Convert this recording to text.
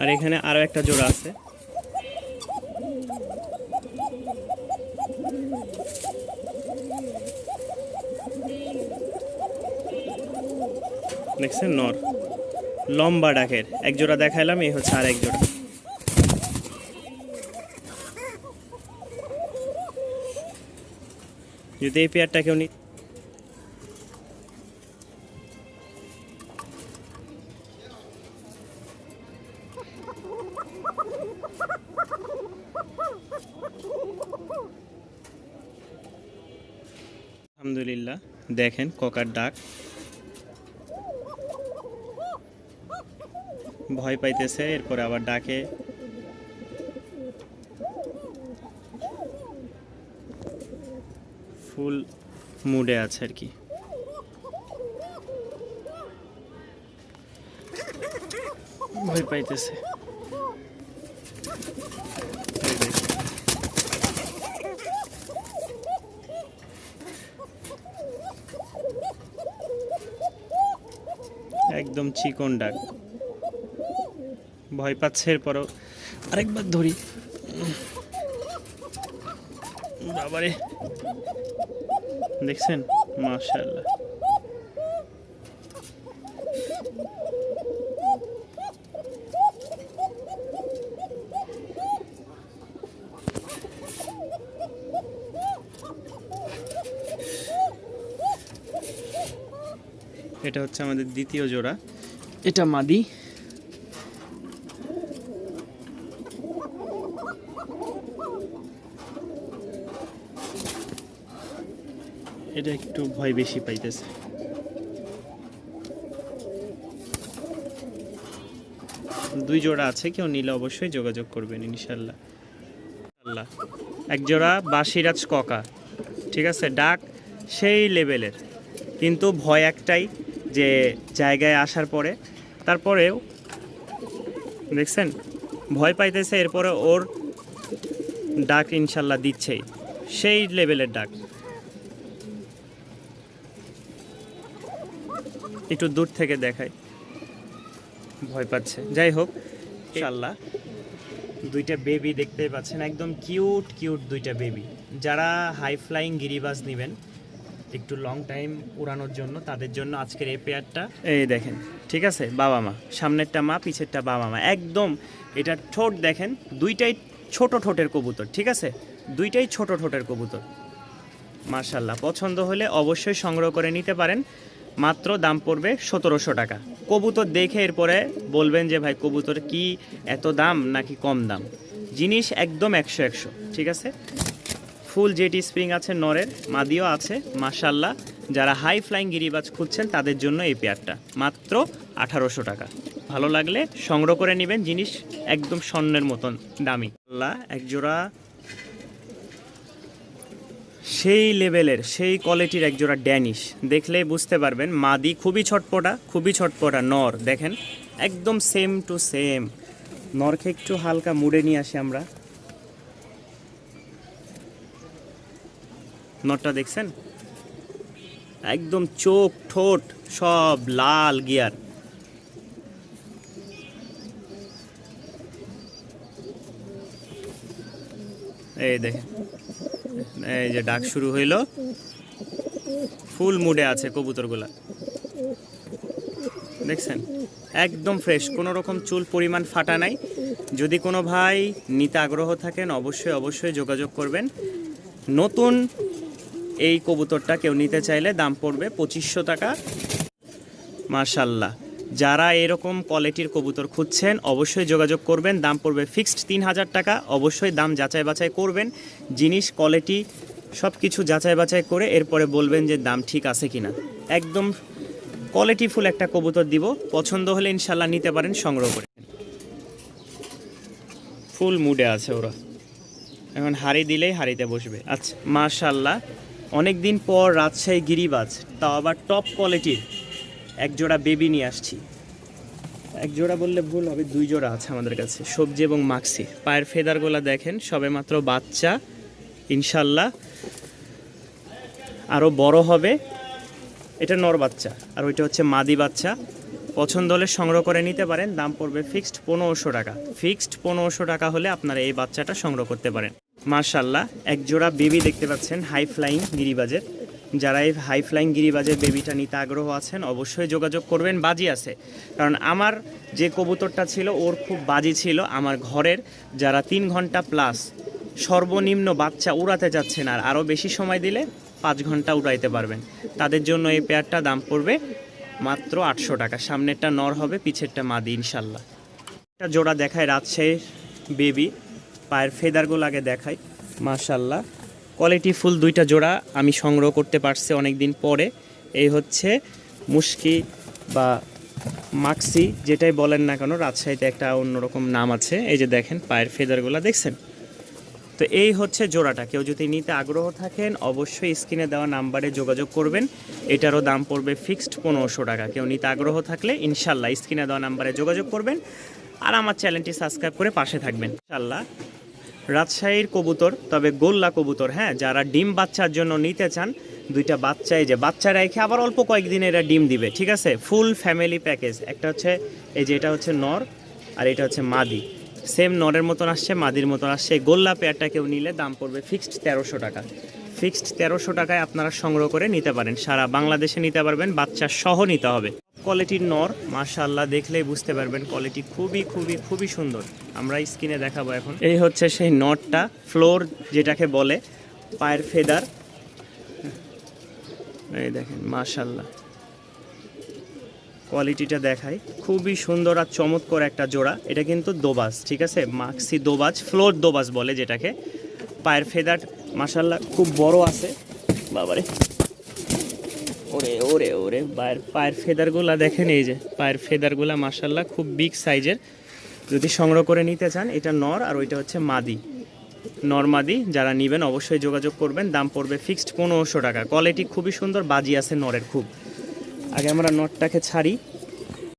আর এখানে আরও একটা জোড়া আছে। দেখছেন নর? লম্বা ডাকের। এক জোড়া দেখাইলাম, এই হচ্ছে আর এক জোড়া। যদি এই পেয়ারটা কেউ নি আলহামদুলিল্লাহ। দেখেন ককার ডাক। ভয় পাইতেছে, এরপরে আবার ডাকে। ফুল মুডে আছে আর কি। ভয় পাইতেছে। একদম চিকন ডাক। ভয় পাচ্ছে এরপরও। আরেকবার ধরি। বাবারে। দেখছেন? মাশাআল্লাহ। এটা হচ্ছে আমাদের দ্বিতীয় জোড়া। এটা মাদি। এটা একটু ভয় বেশি পাইতেছে। দুই জোড়া আছে কেউ নিলে অবশ্যই যোগাযোগ করবেন ইনশাল্লাহ। আল্লাহ এক জোড়া বাসিরাজ ককা ঠিক আছে? ডাক সেই লেভেলের কিন্তু ভয় একটাই যে জায়গায় আসার পরে, তারপরেও দেখছেন, ভয় পাইতেছে, এরপরে ওর ডাক ইনশাল্লাহ দিচ্ছেই। সেই লেভেলের ডাক। একটু দূর থেকে দেখাই। ভয় পাচ্ছে। যাই হোক, ইনশাল্লাহ। দুইটা বেবি দেখতে পাচ্ছেন, একদম কিউট কিউট দুইটা বেবি যারা হাই ফ্লাইং গিরিবাজ নেবেন একটু লং টাইম উড়ানোর জন্য, তাদের জন্য আজকের এই পেয়ারটা এই দেখেন, ঠিক আছে? বাবা মা, সামনেরটা মা, পিছেরটা বাবা মা। একদম, এটা ঠোঁট দেখেন, দুইটাই ছোট ঠোঁটের কবুতর, ঠিক আছে? দুইটাই ছোট ঠোঁটের কবুতর। মার্শাল্লাহ পছন্দ হলে অবশ্যই সংগ্রহ করে নিতে পারেন। মাত্র দাম পড়বে সতেরোশো টাকা। কবুতর দেখে এরপরে বলবেন যে, ভাই, কবুতর কি এত দাম নাকি কম দাম? জিনিস একদম একশো একশো, ঠিক আছে? ফুল জেটি স্প্রিং আছে নরের, মাদিও আছে মাশাল্লাহ যারা হাই ফ্লাইং গিরিবাজ খুঁজছেন, তাদের জন্য এই পেয়ারটা, মাত্র আঠারোশো টাকা। ভালো লাগলে সংগ্রহ করে নেবেন, জিনিস একদম স্বর্ণের মতন, দামি। আল্লাহ একজোড়া সেই লেভেলের, সেই কোয়ালিটির একজোড়া ড্যানিশ। দেখলেই বুঝতে পারবেন, মাদি খুবই ছটপটা খুবই ছটপটা নর, দেখেন। একদম সেম টু সেম নরকে একটু হালকা মুড়ে নিয়ে আসি আমরা। নটটা দেখছেন? একদম চোখ, ঠোঁট সব লাল গিয়ার। এই দেখেন এই যে ডাক শুরু হইল, ফুল মুডে আছে কবুতরগুলা। দেখছেন? একদম ফ্রেশ, কোনো রকম চুল পরিমাণ ফাটা নাই। যদি কোনো ভাই নিতে আগ্রহ থাকেন, অবশ্যই অবশ্যই যোগাযোগ করবেন। নতুন এই কবুতরটা কেউ নিতে চাইলে দাম পড়বে পঁচিশশো টাকা। মার্শাল্লাহ যারা এরকম কোয়ালিটির কবুতর খুঁজছেন, অবশ্যই যোগাযোগ করবেন। দাম পড়বে ফিক্সড তিন হাজার টাকা। অবশ্যই দাম যাচাই বাছাই করবেন। জিনিস, কোয়ালিটি সব কিছু যাচাই বাছাই করে এরপরে বলবেন যে দাম ঠিক আছে কিনা। একদম কোয়ালিটিফুল একটা কবুতর দিব। পছন্দ হলে ইনশাল্লাহ নিতে পারেন, সংগ্রহ করে। ফুল মুডে আছে ওরা। এখন হাড়ি দিলেই হাড়িতে বসবে। আচ্ছা মাশাল্লাহ। অনেক দিন পর রাজশাহী গিরিবাজ, তাও আবার টপ কোয়ালিটির এক জোড়া বেবি নিয়ে আসছি। এক জোড়া বললে ভুল হবে, দুই জোড়া আছে আমাদের কাছে, সবজি এবং মাক্সি। পায়ের ফেদারগুলা দেখেন সবে মাত্র বাচ্চা, ইনশাল্লাহ। আরও বড় হবে, এটা নর বাচ্চা, আর ওইটা হচ্ছে মাদি বাচ্চা। পছন্দ হলে সংগ্রহ করে নিতে পারেন, দাম পড়বে ফিক্সড পনেরোশো টাকা। ফিক্সড পনেরোশো টাকা হলে আপনারা এই বাচ্চাটা সংগ্রহ করতে পারেন। মার্শাল্লাহ এক জোড়া বেবি দেখতে পাচ্ছেন, হাই ফ্লাইং গিরিবাজের। যারা এই হাই ফ্লাইং গিরিবাজের বেবিটা নিতে আগ্রহ আছেন, অবশ্যই যোগাযোগ করবেন, বাজি আছে। কারণ আমার যে কবুতরটা ছিল, ওর খুব বাজি ছিল। আমার ঘরের যারা তিন ঘণ্টা প্লাস সর্বনিম্ন বাচ্চা উড়াতে যাচ্ছেন আর আরও বেশি সময় দিলে পাঁচ ঘণ্টা উড়াইতে পারবেন। তাদের জন্য এই পেয়ারটা দাম পড়বে মাত্র আটশো টাকা। সামনেরটা নর হবে, পিছেরটা মাদি ইনশাল্লাহ একটা জোড়া দেখায় রাজশাহীর বেবি। পায়ের ফেদারগুলো আগে দেখাই মাশাল্লাহ কোয়ালিটি ফুল দুইটা জোড়া আমি সংগ্রহ করতে পারছি অনেক দিন পরে। এই হচ্ছে মুশকি বা মাক্সি, যেটাই বলেন না কেন, রাজশাহীতে একটা অন্যরকম নাম আছে। এই যে দেখেন, পায়ের ফেদারগুলো, দেখছেন? তো এই হচ্ছে জোড়াটা। কেউ যদি নিতে আগ্রহ থাকেন, অবশ্যই স্ক্রিনে দেওয়া নাম্বারে যোগাযোগ করবেন। এটারও দাম পড়বে ফিক্সড পনেরোশো টাকা। কেউ নিতে আগ্রহ থাকলে ইনশাল্লাহ স্ক্রিনে দেওয়া নাম্বারে যোগাযোগ করবেন। আর আমার চ্যানেলটি সাবস্ক্রাইব করে পাশে থাকবেন। ইনশাল্লাহ রাজশাহীর কবুতর, তবে গোল্লা কবুতর হ্যাঁ যারা ডিম বাচ্চার জন্য নিতে চান, দুইটা বাচ্চা যে বাচ্চা রেখে আবার অল্প কয়েকদিন এরা ডিম দিবে, ঠিক আছে? ফুল ফ্যামিলি প্যাকেজ একটা হচ্ছে, এই যে এটা হচ্ছে নর, আর এটা হচ্ছে মাদি। সেম নরের মতন আসছে, মাদির মতন আসছে। গোল্লা পেয়ারটা কেউ নিলে দাম পড়বে ফিক্সড তেরোশো টাকা। ফিক্সড তেরোশো টাকায় আপনারা সংগ্রহ করে নিতে পারেন। সারা বাংলাদেশে নিতে পারবেন, বাচ্চা সহ নিতে হবে। কোয়ালিটির নর মাশাল্লাহ দেখলেই বুঝতে পারবেন কোয়ালিটি খুবই খুবই খুবই সুন্দর। আমরা স্ক্রিনে দেখাবো এখন। এই হচ্ছে সেই নটটা ফ্লোর যেটাকে বলে, পায়ের ফেদার। এই দেখেন মাশাল্লাহ কোয়ালিটিটা দেখাই। খুবই সুন্দর আর চমৎকার একটা জোড়া। এটা কিন্তু দোবাজ, ঠিক আছে? মাক্সি দোবাজ ফ্লোর দোবাজ বলে যেটাকে। পায়ের ফেদার মাশাল্লাহ খুব বড় আছে। বাবারে। ওরে ওরে ওরে, পায়ের পায়ের ফেদারগুলা দেখেন এই যে, পায়ের ফেদারগুলা মাশাল্লাহ খুব বিগ সাইজের যদি সংগ্রহ করে নিতে চান, এটা নর আর ওইটা হচ্ছে মাদি। নর্মাদি যারা নেবেন অবশ্যই যোগাযোগ করবেন, দাম পড়বে ফিক্সড পনেরোশো টাকা। কোয়ালিটি খুবই সুন্দর, বাজি আছে নরের খুব। আগে আমরা নটটাকে ছাড়ি।